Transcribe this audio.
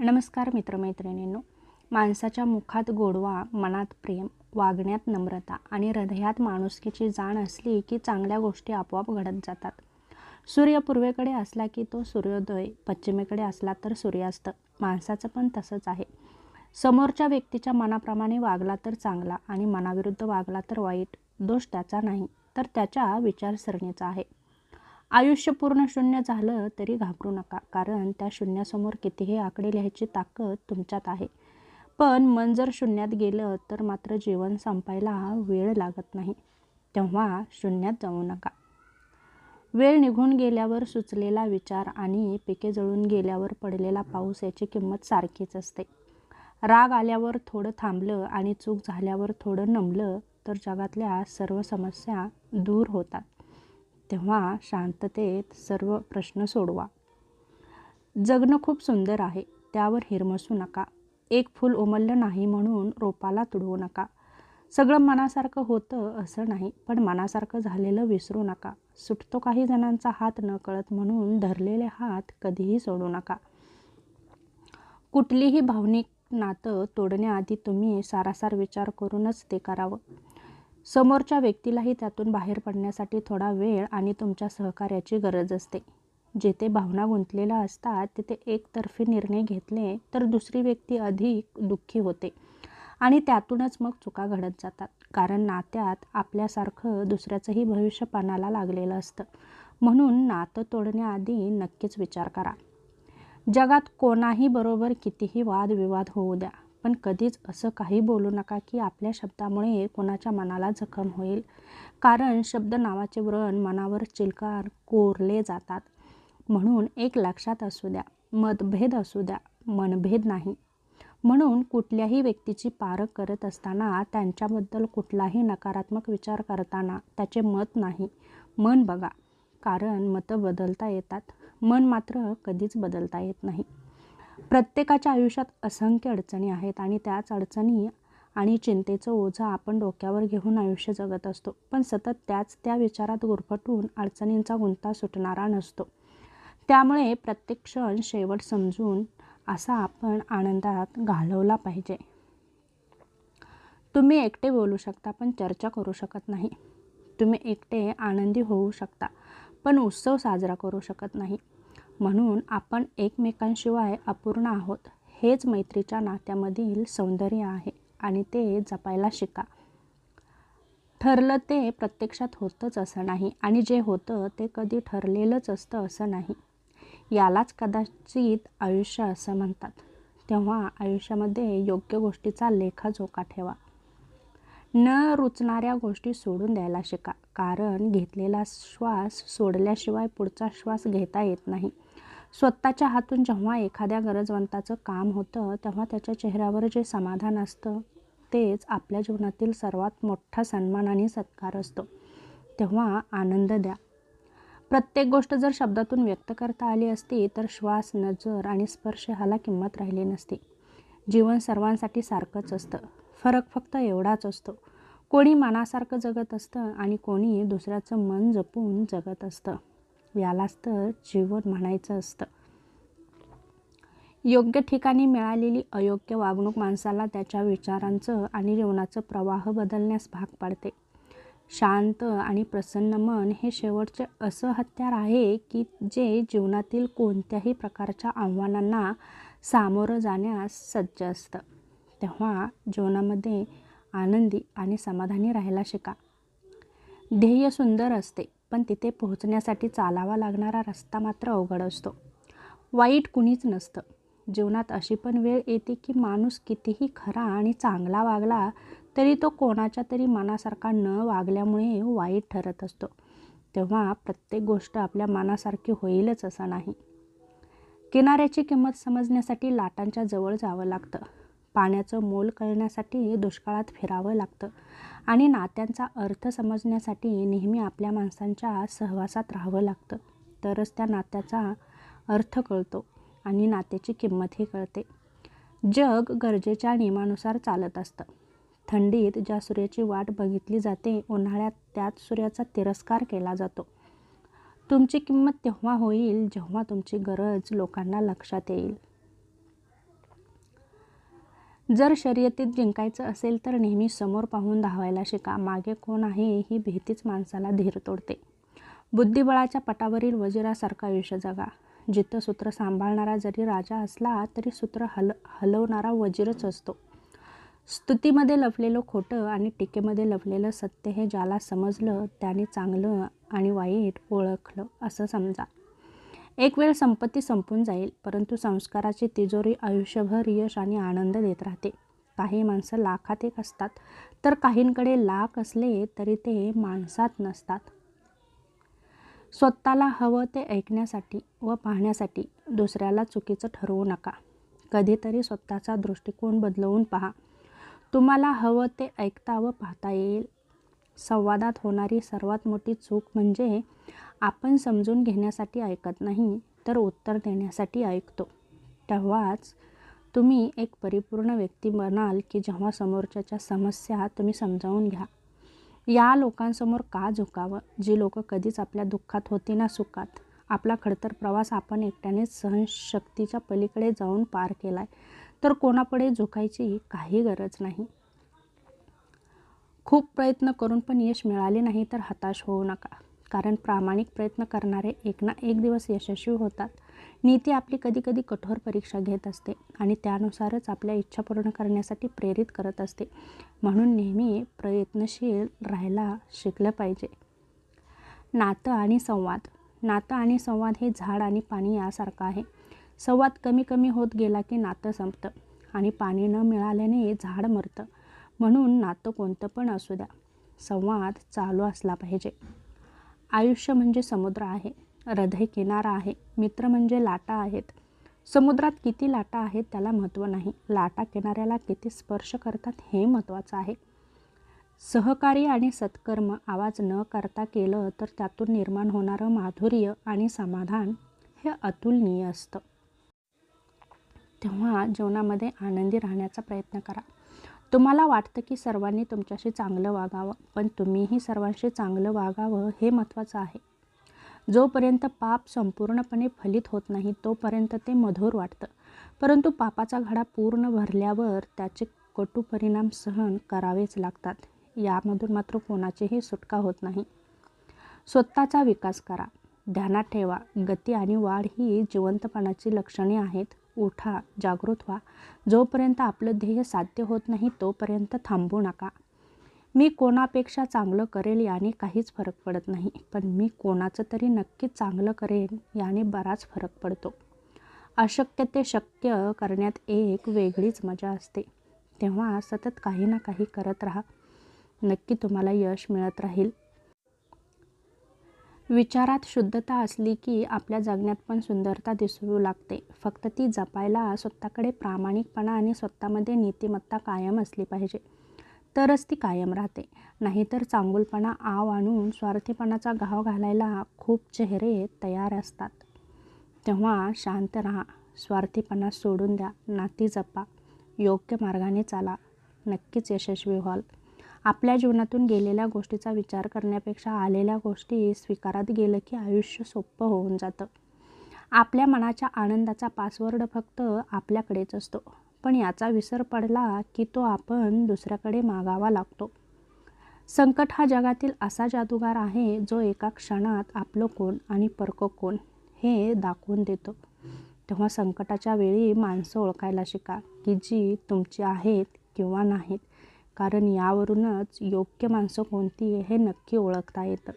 नमस्कार मित्रमैत्रिणींनो. माणसाच्या मुखात गोडवा मनात प्रेम वागण्यात नम्रता आणि हृदयात माणुसकीची जाण असली की चांगल्या गोष्टी आपोआप घडत जातात. सूर्य पूर्वेकडे असला की तो सूर्योदय पश्चिमेकडे असला तर सूर्यास्त. माणसाचं पण तसंच आहे. समोरच्या व्यक्तीच्या मनाप्रमाणे वागला तर चांगला आणि मनाविरुद्ध वागला तर वाईट. दोष त्याचा नाही. तर त्याच्या विचारसरणीचा आहे. आयुष्य पूर्ण शून्य झालं तरी घाबरू नका कारण त्या शून्यासमोर कितीही आकडे लिहायची ताकद तुमच्यात आहे. पण मन जर शून्यात गेलं तर मात्र जीवन संपायला वेळ लागत नाही. तेव्हा शून्यात जाऊ नका. वेळ निघून गेल्यावर सुचलेला विचार आणि पिके जळून गेल्यावर पडलेला पाऊस याची किंमत सारखीच असते. राग आल्यावर थोडं थांबलं आणि चूक झाल्यावर थोडं नमलं तर जगातल्या सर्व समस्या दूर होतात. तेव्हा शांततेत सर्व प्रश्न सोडवा. जगणं खूप सुंदर आहे त्यावर हिरमसू नका. एक फूल उमललं नाही म्हणून रोपाला तुडवू नका. सगळं मनासारखं होतं असं नाही पण मनासारखं झालेलं विसरू नका. सुटतो काही जणांचा हात न कळत म्हणून धरलेले हात कधीही सोडू नका. कुठलीही भावनिक नातं तोडण्याआधी तुम्ही सारासार विचार करूनच ते करावं. समोरच्या व्यक्तीलाही त्यातून बाहेर पडण्यासाठी थोडा वेळ आणि तुमच्या सहकार्याची गरज असते. जेथे भावना गुंतलेल्या असतात तिथे एकतर्फी निर्णय घेतले तर दुसरी व्यक्ती अधिक दुःखी होते आणि त्यातूनच मग चुका घडत जातात. कारण नात्यात आपल्यासारखं दुसऱ्याचंही भविष्य पणाला लागलेलं असतं. म्हणून नातं तोडण्याआधी नक्कीच विचार करा. जगात कोणाही बरोबर कितीही वादविवाद होऊ द्या. पण कधीच असं काही बोलू नका की आपल्या शब्दामुळे कोणाच्या मनाला जखम होईल. कारण शब्द नावाचे व्रण मनावर चिलकार कोरले जातात. म्हणून एक लक्षात असू द्या मतभेद असू द्या मनभेद नाही. म्हणून कुठल्याही व्यक्तीची पारख करत असताना त्यांच्याबद्दल कुठलाही नकारात्मक विचार करताना त्याचे मत नाही. मन बघा. कारण मतं बदलता येतात. मन मात्र कधीच बदलता येत नाही. प्रत्येकाच्या आयुष्यात असंख्य अडचणी आहेत आणि त्याच अडचणी आणि चिंतेचं ओझं आपण डोक्यावर घेऊन आयुष्य जगत असतो. पण सतत त्याच त्या विचारात गुरफटून अडचणींचा गुंता सुटणारा नसतो. त्यामुळे प्रत्येक क्षण शेवट समजून असा आपण आनंदात घालवला पाहिजे. तुम्ही एकटे बोलू शकता पण चर्चा करू शकत नाही. तुम्ही एकटे आनंदी होऊ शकता पण उत्सव साजरा करू शकत नाही. म्हणून आपण एकमेकांशिवाय अपूर्ण आहोत. हेच मैत्रीच्या नात्यामधील सौंदर्य आहे आणि ते जपायला शिका. ठरलं ते प्रत्यक्षात होतंच असं नाही आणि जे होतं ते कधी ठरलेलंच असतं असं नाही. यालाच कदाचित आयुष्य असं म्हणतात. तेव्हा आयुष्यामध्ये योग्य गोष्टीचा लेखाजोखा ठेवा. न रुचणाऱ्या गोष्टी सोडून द्यायला शिका. कारण घेतलेला श्वास सोडल्याशिवाय पुढचा श्वास घेता येत नाही. स्वतःच्या हातून जेव्हा एखाद्या गरजवंताचं काम होतं तेव्हा त्याच्या चेहऱ्यावर जे समाधान असतं तेच आपल्या जीवनातील सर्वात मोठा सन्मान आणि सत्कार असतो. तेव्हा आनंद द्या. प्रत्येक गोष्ट जर शब्दातून व्यक्त करता आली असती तर श्वास नजर आणि स्पर्श ह्याला किंमत राहिली नसती. जीवन सर्वांसाठी सारखंच असतं. फरक फक्त एवढाच असतो. कोणी मनासारखं जगत असतं आणि कोणी दुसऱ्याचं मन जपून जगत असतं. यालाच तर जीवन म्हणायचं असतं. योग्य ठिकाणी मिळालेली अयोग्य वागणूक माणसाला त्याच्या विचारांचं आणि जीवनाचं प्रवाह बदलण्यास भाग पाडते. शांत आणि प्रसन्न मन हे शेवटचे असं हत्यार आहे की जे जीवनातील कोणत्याही प्रकारच्या आव्हानांना सामोरं जाण्यास सज्ज असतं. तेव्हा जीवनामध्ये आनंदी आणि समाधानी राहायला शिका. ध्येय सुंदर असते. पण तिथे पोहोचण्यासाठी चालावा लागणारा रस्ता मात्र अवघड असतो. वाईट कुणीच नसतं. जीवनात अशी पण वेळ येते की माणूस कितीही खरा आणि चांगला वागला तरी तो कोणाच्या तरी मनासारखा न वागल्यामुळे वाईट ठरत असतो. तेव्हा प्रत्येक गोष्ट आपल्या मनासारखी होईलच असं नाही. किनाऱ्याची किंमत समजण्यासाठी लाटांच्या जवळ जावं लागतं. पाण्याचं मोल कळण्यासाठी दुष्काळात फिरावं लागतं. आणि नात्यांचा अर्थ समजण्यासाठी नेहमी आपल्या माणसांच्या सहवासात राहावं लागतं. तरच त्या नात्याचा अर्थ कळतो आणि नात्याची किंमतही कळते. जग गरजेच्या नियमानुसार चालत असतं. थंडीत ज्या सूर्याची वाट बघितली जाते उन्हाळ्यात त्याच सूर्याचा तिरस्कार केला जातो. तुमची किंमत तेव्हा होईल जेव्हा तुमची गरज लोकांना लक्षात येईल. जर शर्यतीत जिंकायचं असेल तर नेहमी समोर पाहून धावायला शिका मागे कोण आहे ही भीतीच माणसाला धीर तोडते. बुद्धिबळाच्या पटावरील वजिरासारखं आयुष्य जगा. जिथं सूत्र सांभाळणारा जरी राजा असला तरी सूत्र हल हलवणारा वजीरच असतो. स्तुतीमध्ये लपलेलं खोटं आणि टीकेमध्ये लपलेलं सत्य हे ज्याला समजलं त्याने चांगलं आणि वाईट ओळखलं असं समजा. एक वेळ संपत्ती संपून जाईल परंतु संस्काराची तिजोरी आयुष्यभर यश आणि आनंद देत राहते. काही माणसं लाखात एक असतात तर काहींकडे लाख असले तरी ते माणसात नसतात. स्वतःला हवं ते ऐकण्यासाठी व पाहण्यासाठी दुसऱ्याला चुकीचं ठरवू नका. कधीतरी स्वतःचा दृष्टिकोन बदलवून पहा. तुम्हाला हवं ते ऐकता व पाहता येईल संवादात होणारी सर्वात मोठी चूक म्हणजे आपण समजून घेण्यासाठी ऐकत नाही तर उत्तर देण्यासाठी ऐकतो. तेव्हाच तुम्ही एक परिपूर्ण व्यक्ती बनाल की जेव्हा समोरच्याच्या समस्या तुम्ही समजावून घ्या. या लोकांसमोर का झुकावं? जी लोकं कधीच आपल्या दुःखात होती ना सुखात. आपला खडतर प्रवास आपण एकट्यानेच सहनशक्तीच्या पलीकडे जाऊन पार केला आहे तर कोणापुढे झुकायची काही गरज नाही. खूप प्रयत्न करून पण यश मिळाले नाही तर हताश होऊ नका. कारण प्रामाणिक प्रयत्न करणारे एक ना एक दिवस यशस्वी होतात. नीती आपली कधी कधी कठोर परीक्षा घेत असते आणि त्यानुसारच आपल्या इच्छा पूर्ण करण्यासाठी प्रेरित करत असते. म्हणून नेहमी प्रयत्नशील राहायला शिकलं पाहिजे. नातं आणि संवाद. नातं आणि संवाद हे झाड आणि पाणी यासारखं आहे. संवाद कमी कमी होत गेला की नातं संपतं आणि पाणी न मिळाल्याने झाड मरतं. म्हणून नातं कोणतं पण असू द्या संवाद चालू असला पाहिजे. आयुष्य म्हणजे समुद्र आहे हृदय किनारा आहे मित्र म्हणजे लाटा आहेत. समुद्रात किती लाटा आहेत त्याला महत्त्व नाही. लाटा किनाऱ्याला किती स्पर्श करतात हे महत्त्वाचं आहे. सहकार्य आणि सत्कर्म आवाज न करता केलं तर त्यातून निर्माण होणारं माधुर्य आणि समाधान हे अतुलनीय असतं. तेव्हा जीवनामध्ये आनंदी राहण्याचा प्रयत्न करा. तुम्हाला वाटतं की सर्वांनी तुमच्याशी चांगलं वागावं पण तुम्हीही सर्वांशी चांगलं वागावं हे महत्त्वाचं आहे. जोपर्यंत पाप संपूर्णपणे फलित होत नाही तोपर्यंत ते मधुर वाटतं. परंतु पापाचा घडा पूर्ण भरल्यावर त्याचे कटू परिणाम सहन करावेच लागतात. यामधून मात्र कोणाचीही सुटका होत नाही. स्वतःचा विकास करा. ध्यानात ठेवा. गती आणि वाढ ही जिवंतपणाची लक्षणे आहेत. उठा जागृत व्हा. जोपर्यंत आपलं ध्येय साध्य होत नाही तोपर्यंत थांबू नका. मी कोणापेक्षा चांगलं करेल याने काहीच फरक पडत नाही पण मी कोणाचं तरी नक्कीच चांगलं करेन याने बराच फरक पडतो. अशक्य ते शक्य करण्यात एक वेगळीच मजा असते. तेव्हा सतत काही ना काही करत राहा. नक्की तुम्हाला यश मिळत राहील. विचारात शुद्धता असली की आपल्या जगण्यात पण सुंदरता दिसू लागते. फक्त ती जपायला स्वतःकडे प्रामाणिकपणा आणि स्वतःमध्ये नीतिमत्ता कायम असली पाहिजे. तरच ती कायम राहते. नाहीतर चांगुलपणा आव आणून स्वार्थीपणाचा घाव घालायला खूप चेहरे तयार असतात. तेव्हा शांत राहा. स्वार्थीपणा सोडून द्या. नाती जपा. योग्य मार्गाने चाला. नक्कीच यशस्वी व्हाल. आपल्या जीवनातून गेलेल्या गोष्टीचा विचार करण्यापेक्षा आलेल्या गोष्टी स्वीकारात गेलं की आयुष्य सोपं होऊन जातं. आपल्या मनाच्या आनंदाचा पासवर्ड फक्त आपल्याकडेच असतो. पण याचा विसर पडला की तो आपण दुसऱ्याकडे मागावा लागतो. संकट हा जगातील असा जादूगार आहे जो एका क्षणात आपलं कोण आणि परक कोण हे दाखवून देतो. तेव्हा संकटाच्या वेळी माणसं ओळखायला शिका की जी तुमची आहेत किंवा नाहीत. कारण यावरूनच योग्य माणसं कोणती हे नक्की ओळखता येतं.